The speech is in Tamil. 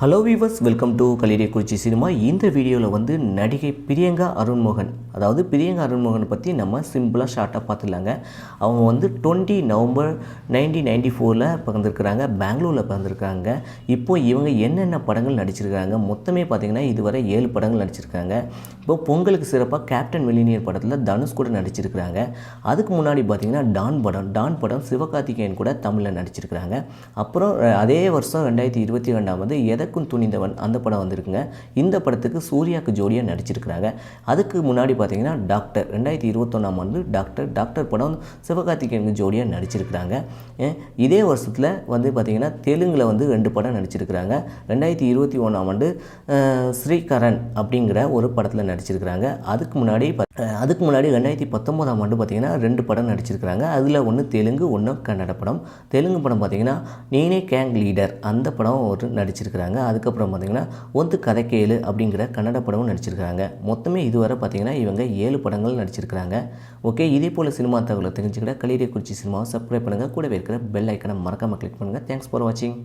Hello viewers welcome to Kurichi cinema இந்த வீடியோவில் வந்து நடிகை பிரியங்கா அருண்மோகன் அதாவது பிரியங்கா அருண்மோகனை பற்றி நம்ம சிம்பிளாக ஷார்ட்டாக பார்த்துலாங்க அவங்க வந்து டுவெண்ட்டி நவம்பர் நைன்டீன் நைன்டி ஃபோரில் பிறந்திருக்கிறாங்க பெங்களூரில் பிறந்திருக்காங்க. இப்போ இவங்க என்னென்ன படங்கள் நடிச்சிருக்காங்க மொத்தமே பார்த்திங்கன்னா இதுவரை ஏழு படங்கள் நடிச்சிருக்காங்க. இப்போ பொங்கலுக்கு சிறப்பாக கேப்டன் மில்லினியர் படத்தில் தனுஷ் கூட நடிச்சிருக்கிறாங்க. அதுக்கு முன்னாடி பார்த்திங்கன்னா டான் படம் டான் படம் சிவகார்த்திகேயன் கூட தமிழில் நடிச்சிருக்கிறாங்க. அப்புறம் அதே வருஷம் ரெண்டாயிரத்தி இருபத்தி ரெண்டாம் வந்து எனக்கும் துணிந்தவன் அந்த படம் வந்திருக்குங்க. இந்த படத்துக்கு சூர்யாவுக்கு ஜோடியாக நடிச்சிருக்கிறாங்க. அதுக்கு முன்னாடி பார்த்தீங்கன்னா டாக்டர். ரெண்டாயிரத்தி இருபத்தொன்னாம் ஆண்டு டாக்டர் டாக்டர் படம் சிவகார்த்திகேயனுக்கு ஜோடியாக நடிச்சிருக்கிறாங்க. இதே வருஷத்தில் வந்து பார்த்திங்கன்னா தெலுங்கில் வந்து ரெண்டு படம் நடிச்சிருக்கிறாங்க. ரெண்டாயிரத்தி இருபத்தி ஒன்றாம் ஆண்டு ஸ்ரீகரன் அப்படிங்கிற ஒரு படத்தில் நடிச்சிருக்கிறாங்க. அதுக்கு முன்னாடி அதுக்கு முன்னாடி ரெண்டாயிரத்தி பத்தொம்போதாம் ஆண்டு பார்த்திங்கன்னா ரெண்டு படம் நடிச்சிருக்கிறாங்க. அதில் ஒன்று தெலுங்கு ஒன்று கன்னட படம். தெலுங்கு படம் பார்த்திங்கன்னா நீனே கேங் லீடர் அந்த படம் ஒரு நடிச்சிருக்கிறாங்க. அதுக்கப்புறம் பார்த்திங்கன்னா ஒந்து கதை கேளு அப்படிங்கிற கன்னட படமும் நடிச்சிருக்கிறாங்க. மொத்தமே இதுவரை பார்த்திங்கன்னா இவங்க ஏழு படங்கள் நடிச்சிருக்கிறாங்க. ஓகே இதே போல் சினிமா தகவலை தெரிஞ்சுக்கிட்ட கலிடைய குறிச்சி சினிமாவை சப்ஸ்கிரைப் பண்ணுங்கள் கூடவே இருக்கிற பெல் ஐக்கனை மறக்காமல் கிளிக் பண்ணுங்கள் தேங்க்ஸ் ஃபார் வாட்சிங்